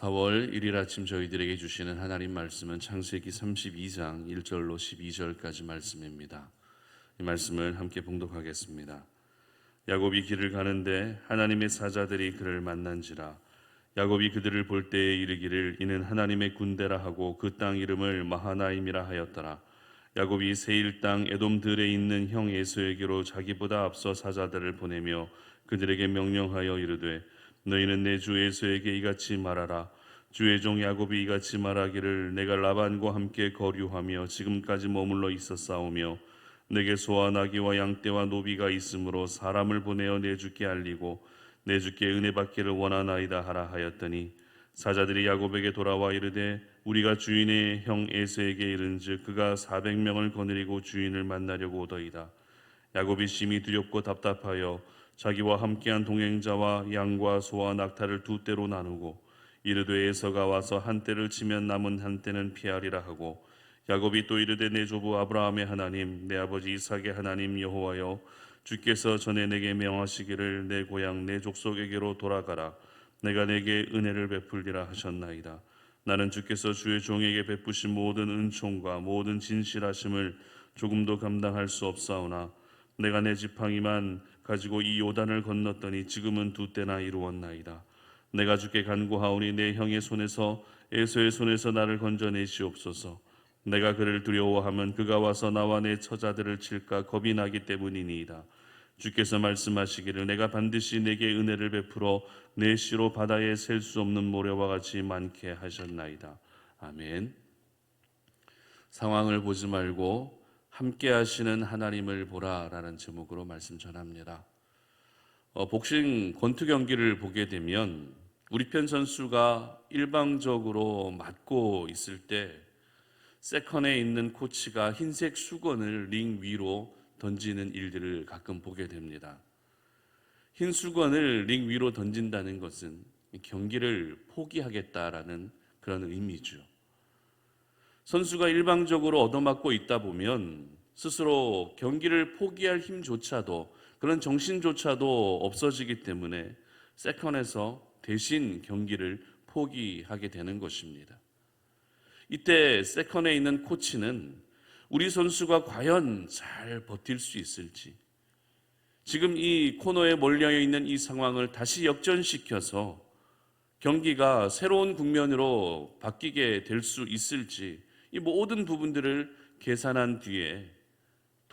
4월 1일 아침 저희들에게 주시는 하나님 말씀은 창세기 32장 1절로 12절까지 말씀입니다. 이 말씀을 함께 봉독하겠습니다. 야곱이 길을 가는데 하나님의 사자들이 그를 만난지라 야곱이 그들을 볼 때에 이르기를 이는 하나님의 군대라 하고 그 땅 이름을 마하나임이라 하였더라. 야곱이 세일 땅 에돔 들에 있는 형 에서에게로 자기보다 앞서 사자들을 보내며 그들에게 명령하여 이르되 너희는 내 주 에서에게 이같이 말하라. 주의 종 야곱이 이같이 말하기를 내가 라반과 함께 거류하며 지금까지 머물러 있었사오며 내게 소와 나귀와 양떼와 노비가 있으므로 사람을 보내어 내 주께 알리고 내 주께 은혜 받기를 원하나이다 하라 하였더니 사자들이 야곱에게 돌아와 이르되 우리가 주인의 형 에서에게 이른즉 그가 사백 명을 거느리고 주인을 만나려고 오더이다. 야곱이 심히 두렵고 답답하여 자기와 함께한 동행자와 양과 소와 낙타를 두 떼로 나누고 이르되 에서가 와서 한 떼를 치면 남은 한 떼는 피하리라 하고 야곱이 또 이르되 내 조부 아브라함의 하나님 내 아버지 이삭의 하나님 여호와여 주께서 전에 내게 명하시기를 내 고향 내 족속에게로 돌아가라. 내가 내게 은혜를 베풀리라 하셨나이다. 나는 주께서 주의 종에게 베푸신 모든 은총과 모든 진실하심을 조금도 감당할 수 없사오나 내가 내 지팡이만 가지고 이 요단을 건넜더니 지금은 두 때나 이루었나이다. 내가 주께 간구하오니 내 형의 손에서 에서의 손에서 나를 건져내시옵소서. 내가 그를 두려워하면 그가 와서 나와 내 처자들을 칠까 겁이 나기 때문이니이다. 주께서 말씀하시기를 내가 반드시 내게 은혜를 베풀어 내 씨로 바다에 셀 수 없는 모래와 같이 많게 하셨나이다. 아멘. 상황을 보지 말고 함께 하시는 하나님을 보라라는 제목으로 말씀 전합니다. 어, 복싱 권투 경기를 보게 되면 우리 편 선수가 일방적으로 맞고 있을 때 세컨에 있는 코치가 흰색 수건을 링 위로 던지는 일들을 가끔 보게 됩니다. 흰 수건을 링 위로 던진다는 것은 경기를 포기하겠다라는 그런 의미죠. 선수가 일방적으로 얻어맞고 있다 보면 스스로 경기를 포기할 힘조차도 그런 정신조차도 없어지기 때문에 세컨에서 대신 경기를 포기하게 되는 것입니다. 이때 세컨에 있는 코치는 우리 선수가 과연 잘 버틸 수 있을지 지금 이 코너에 몰려 있는 이 상황을 다시 역전시켜서 경기가 새로운 국면으로 바뀌게 될 수 있을지 이 모든 부분들을 계산한 뒤에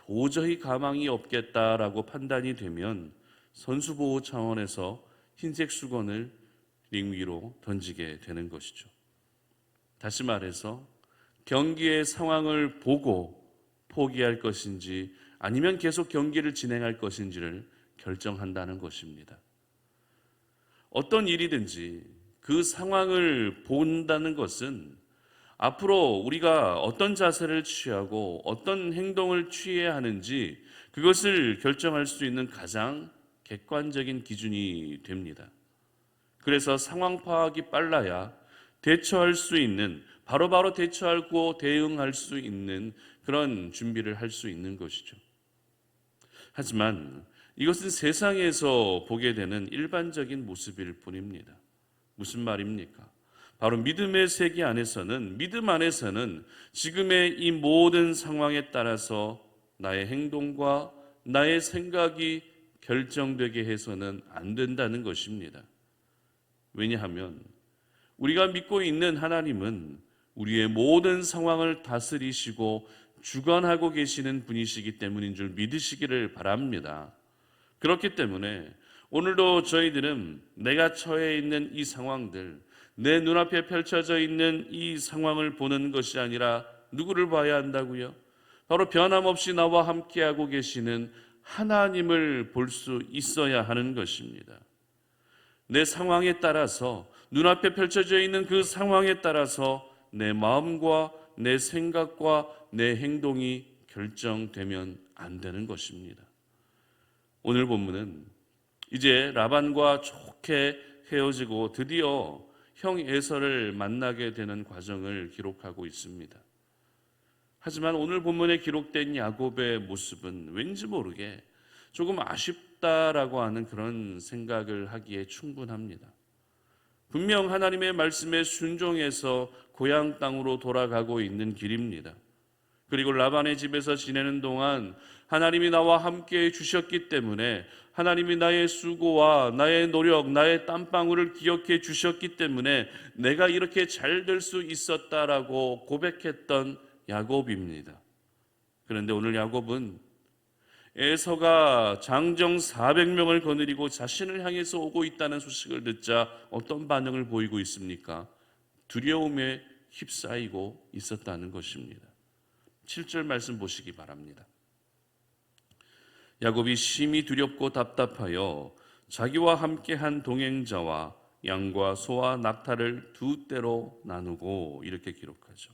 도저히 가망이 없겠다라고 판단이 되면 선수 보호 차원에서 흰색 수건을 링 위로 던지게 되는 것이죠. 다시 말해서 경기의 상황을 보고 포기할 것인지 아니면 계속 경기를 진행할 것인지를 결정한다는 것입니다. 어떤 일이든지 그 상황을 본다는 것은 앞으로 우리가 어떤 자세를 취하고 어떤 행동을 취해야 하는지 그것을 결정할 수 있는 가장 객관적인 기준이 됩니다. 그래서 상황 파악이 빨라야 대처할 수 있는 바로바로 대처하고 대응할 수 있는 그런 준비를 할 수 있는 것이죠. 하지만 이것은 세상에서 보게 되는 일반적인 모습일 뿐입니다. 무슨 말입니까? 바로 믿음의 세계 안에서는 믿음 안에서는 지금의 이 모든 상황에 따라서 나의 행동과 나의 생각이 결정되게 해서는 안 된다는 것입니다. 왜냐하면 우리가 믿고 있는 하나님은 우리의 모든 상황을 다스리시고 주관하고 계시는 분이시기 때문인 줄 믿으시기를 바랍니다. 그렇기 때문에 오늘도 저희들은 내가 처해 있는 이 상황들, 내 눈앞에 펼쳐져 있는 이 상황을 보는 것이 아니라 누구를 봐야 한다고요? 바로 변함없이 나와 함께하고 계시는 하나님을 볼 수 있어야 하는 것입니다. 내 상황에 따라서 눈앞에 펼쳐져 있는 그 상황에 따라서 내 마음과 내 생각과 내 행동이 결정되면 안 되는 것입니다. 오늘 본문은 이제 라반과 좋게 헤어지고 드디어 형 에서를 만나게 되는 과정을 기록하고 있습니다. 하지만 오늘 본문에 기록된 야곱의 모습은 왠지 모르게 조금 아쉽다라고 하는 그런 생각을 하기에 충분합니다. 분명 하나님의 말씀에 순종해서 고향 땅으로 돌아가고 있는 길입니다. 그리고 라반의 집에서 지내는 동안 하나님이 나와 함께 해 주셨기 때문에 하나님이 나의 수고와 나의 노력, 나의 땀방울을 기억해 주셨기 때문에 내가 이렇게 잘 될 수 있었다라고 고백했던 야곱입니다. 그런데 오늘 야곱은 에서가 장정 400명을 거느리고 자신을 향해서 오고 있다는 소식을 듣자 어떤 반응을 보이고 있습니까? 두려움에 휩싸이고 있었다는 것입니다. 7절 말씀 보시기 바랍니다. 야곱이 심히 두렵고 답답하여 자기와 함께한 동행자와 양과 소와 낙타를 두 때로 나누고 이렇게 기록하죠.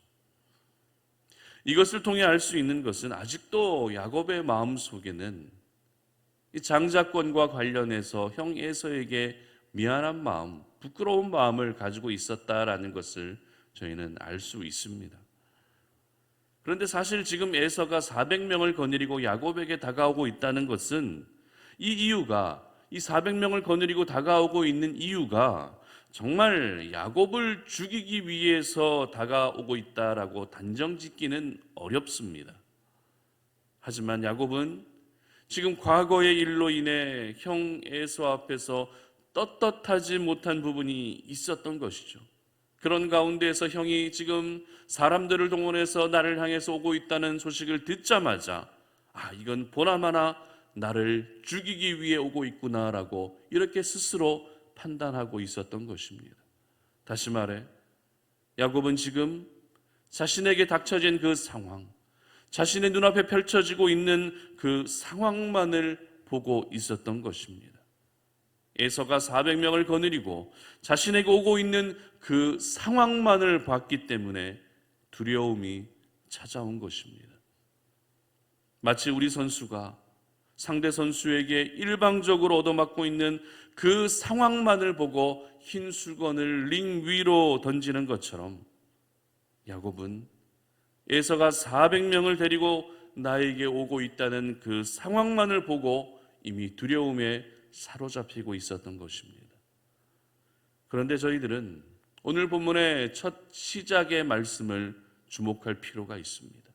이것을 통해 알 수 있는 것은 아직도 야곱의 마음 속에는 이 장자권과 관련해서 형 에서에게 미안한 마음, 부끄러운 마음을 가지고 있었다라는 것을 저희는 알 수 있습니다. 그런데 사실 지금 에서가 400명을 거느리고 야곱에게 다가오고 있다는 것은 이 이유가 이 400명을 거느리고 다가오고 있는 이유가 정말 야곱을 죽이기 위해서 다가오고 있다라고 단정 짓기는 어렵습니다. 하지만 야곱은 지금 과거의 일로 인해 형 에서 앞에서 떳떳하지 못한 부분이 있었던 것이죠. 그런 가운데에서 형이 지금 사람들을 동원해서 나를 향해서 오고 있다는 소식을 듣자마자 아, 이건 보나마나 나를 죽이기 위해 오고 있구나라고 이렇게 스스로 판단하고 있었던 것입니다. 다시 말해 야곱은 지금 자신에게 닥쳐진 그 상황, 자신의 눈앞에 펼쳐지고 있는 그 상황만을 보고 있었던 것입니다. 에서가 400명을 거느리고 자신에게 오고 있는 그 상황만을 봤기 때문에 두려움이 찾아온 것입니다. 마치 우리 선수가 상대 선수에게 일방적으로 얻어맞고 있는 그 상황만을 보고 흰 수건을 링 위로 던지는 것처럼 야곱은 에서가 400명을 데리고 나에게 오고 있다는 그 상황만을 보고 이미 두려움에 사로잡히고 있었던 것입니다. 그런데 저희들은 오늘 본문의 첫 시작의 말씀을 주목할 필요가 있습니다.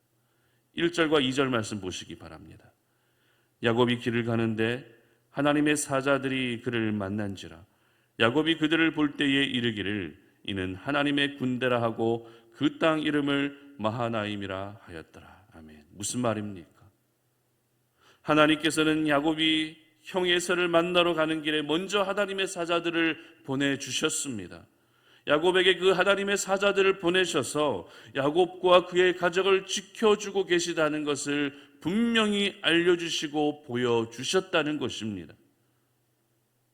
1절과 2절 말씀 보시기 바랍니다. 야곱이 길을 가는데 하나님의 사자들이 그를 만난지라 야곱이 그들을 볼 때에 이르기를 이는 하나님의 군대라 하고 그 땅 이름을 마하나임이라 하였더라. 아멘. 무슨 말입니까? 하나님께서는 야곱이 형에서를 만나러 가는 길에 먼저 하나님의 사자들을 보내 주셨습니다. 야곱에게 그 하나님의 사자들을 보내셔서 야곱과 그의 가족을 지켜주고 계시다는 것을 분명히 알려주시고 보여주셨다는 것입니다.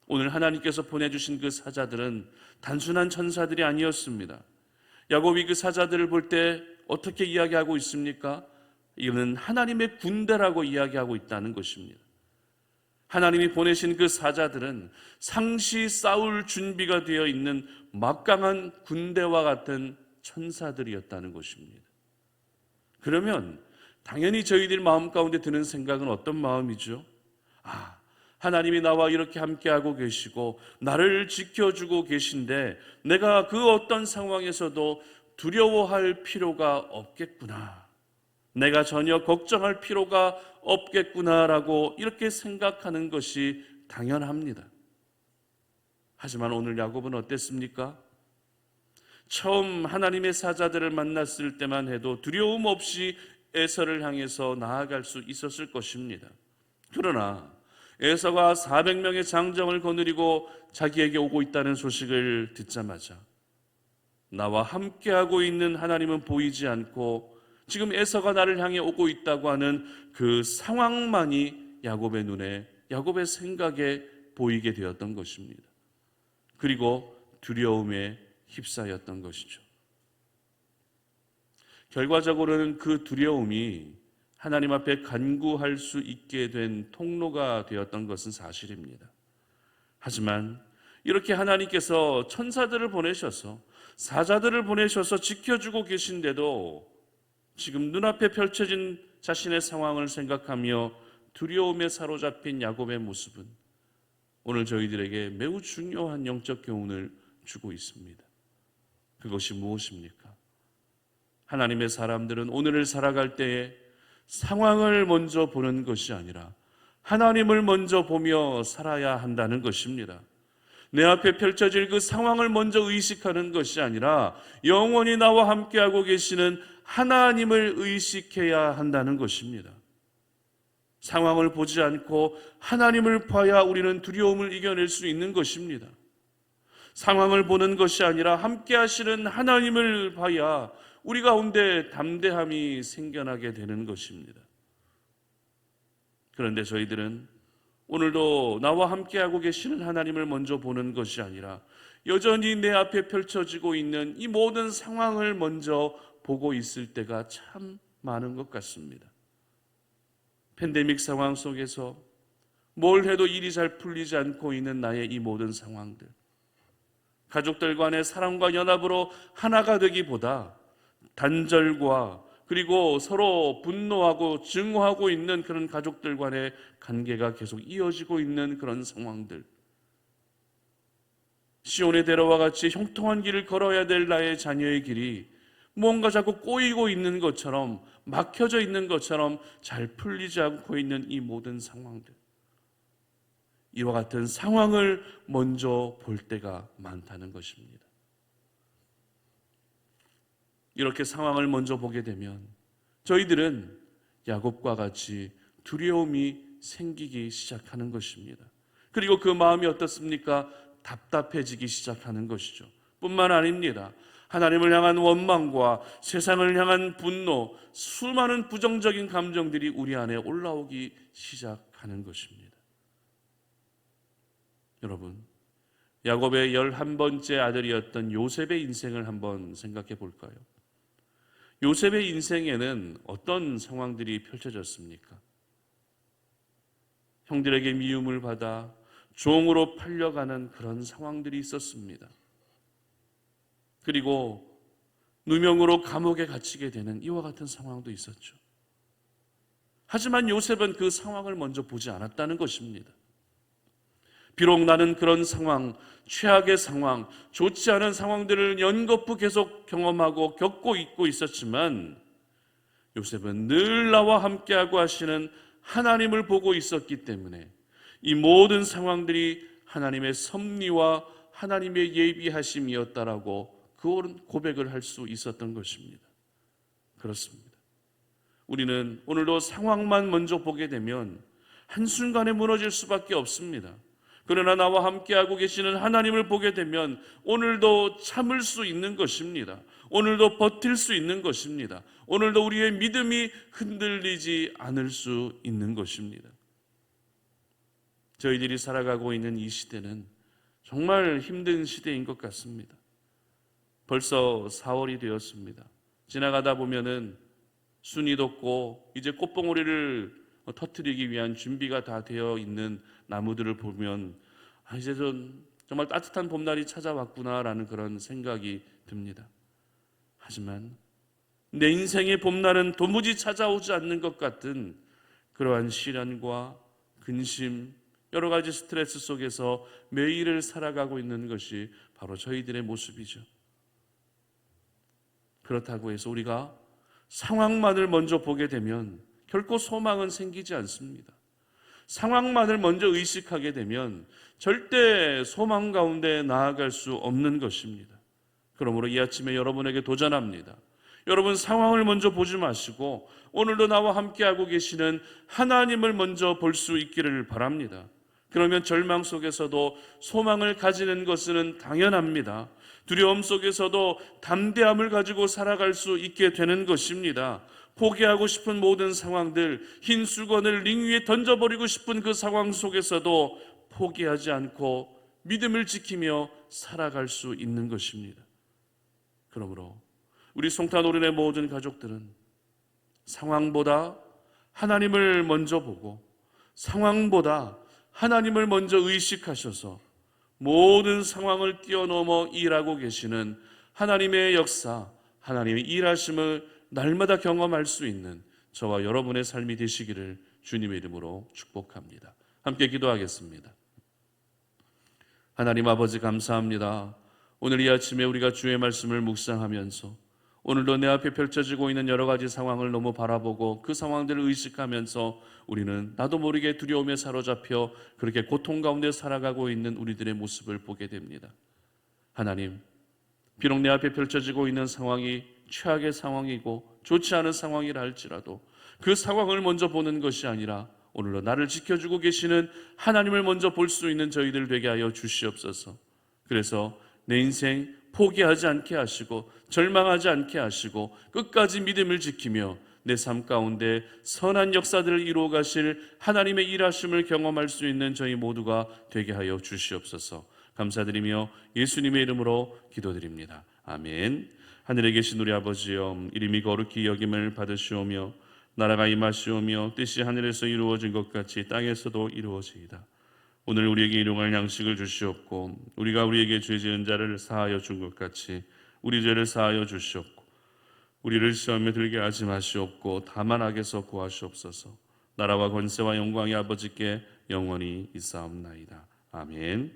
오늘 하나님께서 보내주신 그 사자들은 단순한 천사들이 아니었습니다. 야곱이 그 사자들을 볼 때 어떻게 이야기하고 있습니까? 이는 하나님의 군대라고 이야기하고 있다는 것입니다. 하나님이 보내신 그 사자들은 상시 싸울 준비가 되어 있는 막강한 군대와 같은 천사들이었다는 것입니다. 그러면 당연히 저희들 마음 가운데 드는 생각은 어떤 마음이죠? 아, 하나님이 나와 이렇게 함께하고 계시고 나를 지켜주고 계신데 내가 그 어떤 상황에서도 두려워할 필요가 없겠구나. 내가 전혀 걱정할 필요가 없겠구나라고 이렇게 생각하는 것이 당연합니다. 하지만 오늘 야곱은 어땠습니까? 처음 하나님의 사자들을 만났을 때만 해도 두려움 없이 에서를 향해서 나아갈 수 있었을 것입니다. 그러나 에서가 400명의 장정을 거느리고 자기에게 오고 있다는 소식을 듣자마자 나와 함께하고 있는 하나님은 보이지 않고 지금 에서가 나를 향해 오고 있다고 하는 그 상황만이 야곱의 눈에 야곱의 생각에 보이게 되었던 것입니다. 그리고 두려움에 휩싸였던 것이죠. 결과적으로는 그 두려움이 하나님 앞에 간구할 수 있게 된 통로가 되었던 것은 사실입니다. 하지만 이렇게 하나님께서 천사들을 보내셔서 사자들을 보내셔서 지켜주고 계신데도 지금 눈앞에 펼쳐진 자신의 상황을 생각하며 두려움에 사로잡힌 야곱의 모습은 오늘 저희들에게 매우 중요한 영적 교훈을 주고 있습니다. 그것이 무엇입니까? 하나님의 사람들은 오늘을 살아갈 때에 상황을 먼저 보는 것이 아니라 하나님을 먼저 보며 살아야 한다는 것입니다. 내 앞에 펼쳐질 그 상황을 먼저 의식하는 것이 아니라 영원히 나와 함께하고 계시는 하나님을 의식해야 한다는 것입니다. 상황을 보지 않고 하나님을 봐야 우리는 두려움을 이겨낼 수 있는 것입니다. 상황을 보는 것이 아니라 함께 하시는 하나님을 봐야 우리 가운데 담대함이 생겨나게 되는 것입니다. 그런데 저희들은 오늘도 나와 함께하고 계시는 하나님을 먼저 보는 것이 아니라 여전히 내 앞에 펼쳐지고 있는 이 모든 상황을 먼저 보고 있을 때가 참 많은 것 같습니다. 팬데믹 상황 속에서 뭘 해도 일이 잘 풀리지 않고 있는 나의 이 모든 상황들. 가족들 간의 사랑과 연합으로 하나가 되기보다 단절과 그리고 서로 분노하고 증오하고 있는 그런 가족들 간의 관계가 계속 이어지고 있는 그런 상황들. 시온의 대로와 같이 형통한 길을 걸어야 될 나의 자녀의 길이 뭔가 자꾸 꼬이고 있는 것처럼 막혀져 있는 것처럼 잘 풀리지 않고 있는 이 모든 상황들. 이와 같은 상황을 먼저 볼 때가 많다는 것입니다. 이렇게 상황을 먼저 보게 되면 저희들은 야곱과 같이 두려움이 생기기 시작하는 것입니다. 그리고 그 마음이 어떻습니까? 답답해지기 시작하는 것이죠. 뿐만 아닙니다. 하나님을 향한 원망과 세상을 향한 분노, 수많은 부정적인 감정들이 우리 안에 올라오기 시작하는 것입니다. 여러분, 야곱의 열한 번째 아들이었던 요셉의 인생을 한번 생각해 볼까요? 요셉의 인생에는 어떤 상황들이 펼쳐졌습니까? 형들에게 미움을 받아 종으로 팔려가는 그런 상황들이 있었습니다. 그리고 누명으로 감옥에 갇히게 되는 이와 같은 상황도 있었죠. 하지만 요셉은 그 상황을 먼저 보지 않았다는 것입니다. 비록 나는 그런 상황, 최악의 상황, 좋지 않은 상황들을 연거푸 계속 경험하고 겪고 있고 있었지만 요셉은 늘 나와 함께하고 하시는 하나님을 보고 있었기 때문에 이 모든 상황들이 하나님의 섭리와 하나님의 예비하심이었다라고 그 고백을 할 수 있었던 것입니다. 그렇습니다. 우리는 오늘도 상황만 먼저 보게 되면 한순간에 무너질 수밖에 없습니다. 그러나 나와 함께하고 계시는 하나님을 보게 되면 오늘도 참을 수 있는 것입니다. 오늘도 버틸 수 있는 것입니다. 오늘도 우리의 믿음이 흔들리지 않을 수 있는 것입니다. 저희들이 살아가고 있는 이 시대는 정말 힘든 시대인 것 같습니다. 벌써 4월이 되었습니다. 지나가다 보면은 순이 돋고 이제 꽃봉오리를 터트리기 위한 준비가 다 되어 있는 나무들을 보면 아, 이제 좀 정말 따뜻한 봄날이 찾아왔구나라는 그런 생각이 듭니다. 하지만 내 인생의 봄날은 도무지 찾아오지 않는 것 같은 그러한 시련과 근심, 여러 가지 스트레스 속에서 매일을 살아가고 있는 것이 바로 저희들의 모습이죠. 그렇다고 해서 우리가 상황만을 먼저 보게 되면 결코 소망은 생기지 않습니다. 상황만을 먼저 의식하게 되면 절대 소망 가운데 나아갈 수 없는 것입니다. 그러므로 이 아침에 여러분에게 도전합니다. 여러분 상황을 먼저 보지 마시고 오늘도 나와 함께하고 계시는 하나님을 먼저 볼 수 있기를 바랍니다. 그러면 절망 속에서도 소망을 가지는 것은 당연합니다. 두려움 속에서도 담대함을 가지고 살아갈 수 있게 되는 것입니다. 포기하고 싶은 모든 상황들, 흰 수건을 링 위에 던져버리고 싶은 그 상황 속에서도 포기하지 않고 믿음을 지키며 살아갈 수 있는 것입니다. 그러므로 우리 송탄오른의 모든 가족들은 상황보다 하나님을 먼저 보고 상황보다 하나님을 먼저 의식하셔서 모든 상황을 뛰어넘어 일하고 계시는 하나님의 역사, 하나님의 일하심을 날마다 경험할 수 있는 저와 여러분의 삶이 되시기를 주님의 이름으로 축복합니다. 함께 기도하겠습니다. 하나님 아버지 감사합니다. 오늘 이 아침에 우리가 주의 말씀을 묵상하면서 오늘도 내 앞에 펼쳐지고 있는 여러 가지 상황을 너무 바라보고 그 상황들을 의식하면서 우리는 나도 모르게 두려움에 사로잡혀 그렇게 고통 가운데 살아가고 있는 우리들의 모습을 보게 됩니다. 하나님, 비록 내 앞에 펼쳐지고 있는 상황이 최악의 상황이고 좋지 않은 상황이라 할지라도 그 상황을 먼저 보는 것이 아니라 오늘도 나를 지켜주고 계시는 하나님을 먼저 볼 수 있는 저희들 되게 하여 주시옵소서. 그래서 내 인생 포기하지 않게 하시고 절망하지 않게 하시고 끝까지 믿음을 지키며 내 삶 가운데 선한 역사들을 이루어 가실 하나님의 일하심을 경험할 수 있는 저희 모두가 되게 하여 주시옵소서. 감사드리며 예수님의 이름으로 기도드립니다. 아멘. 하늘에 계신 우리 아버지여 이름이 거룩히 여김을 받으시오며 나라가 임하시오며 뜻이 하늘에서 이루어진 것 같이 땅에서도 이루어지이다. 오늘 우리에게 일용할 양식을 주시옵고 우리가 우리에게 죄 지은 자를 사하여 준 것 같이 우리 죄를 사하여 주시옵고 우리를 시험에 들게 하지 마시옵고 다만 악에서 구하시옵소서. 나라와 권세와 영광이 아버지께 영원히 있사옵나이다. 아멘.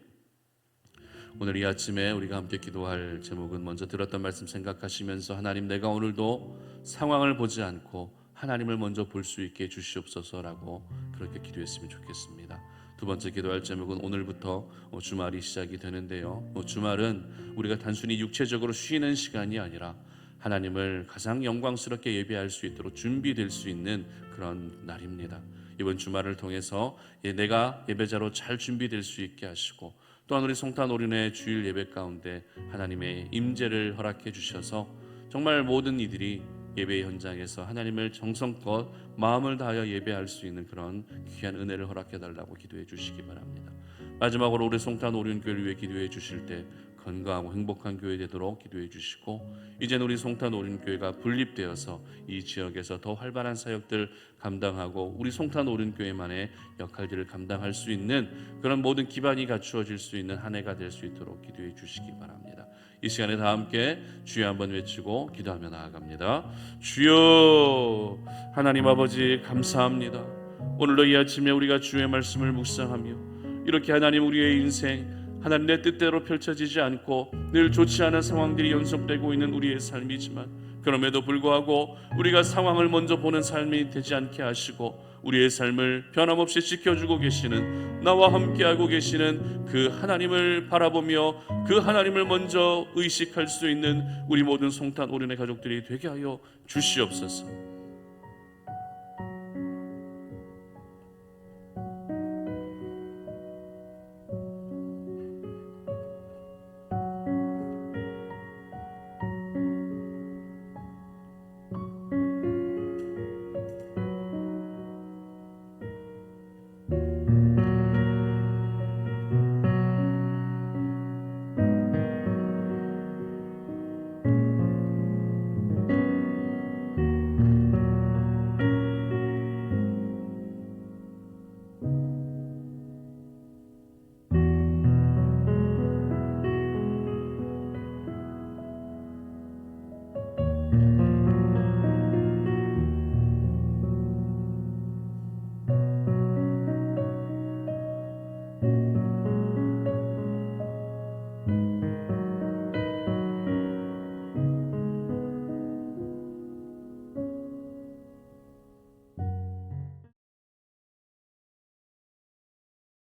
오늘 이 아침에 우리가 함께 기도할 제목은 먼저 들었던 말씀 생각하시면서 하나님 내가 오늘도 상황을 보지 않고 하나님을 먼저 볼 수 있게 해주시옵소서라고 그렇게 기도했으면 좋겠습니다. 두 번째 기도할 제목은 오늘부터 어, 주말이 시작이 되는데요. 어, 주말은 우리가 단순히 육체적으로 쉬는 시간이 아니라 하나님을 가장 영광스럽게 예배할 수 있도록 준비될 수 있는 그런 날입니다. 이번 주말을 통해서 예, 내가 예배자로 잘 준비될 수 있게 하시고 또한 우리 송탄 오륜의 주일 예배 가운데 하나님의 임재를 허락해 주셔서 정말 모든 이들이 예배 현장에서 하나님을 정성껏 마음을 다하여 예배할 수 있는 그런 귀한 은혜를 허락해 달라고 기도해 주시기 바랍니다. 마지막으로 우리 송탄 오륜교회를 위해 기도해 주실 때 건강하고 행복한 교회 되도록 기도해 주시고 이제는 우리 송탄 오륜교회가 분립되어서 이 지역에서 더 활발한 사역들 감당하고 우리 송탄 오륜교회만의 역할들을 감당할 수 있는 그런 모든 기반이 갖추어질 수 있는 한 해가 될 수 있도록 기도해 주시기 바랍니다. 이 시간에 다 함께 주여 한번 외치고 기도하며 나아갑니다. 주여 하나님 아버지 감사합니다. 오늘도 이 아침에 우리가 주의 말씀을 묵상하며 이렇게 하나님 우리의 인생 하나님 내 뜻대로 펼쳐지지 않고 늘 좋지 않은 상황들이 연속되고 있는 우리의 삶이지만 그럼에도 불구하고 우리가 상황을 먼저 보는 삶이 되지 않게 하시고 우리의 삶을 변함없이 지켜주고 계시는 나와 함께하고 계시는 그 하나님을 바라보며 그 하나님을 먼저 의식할 수 있는 우리 모든 송탄 오륜의 가족들이 되게 하여 주시옵소서.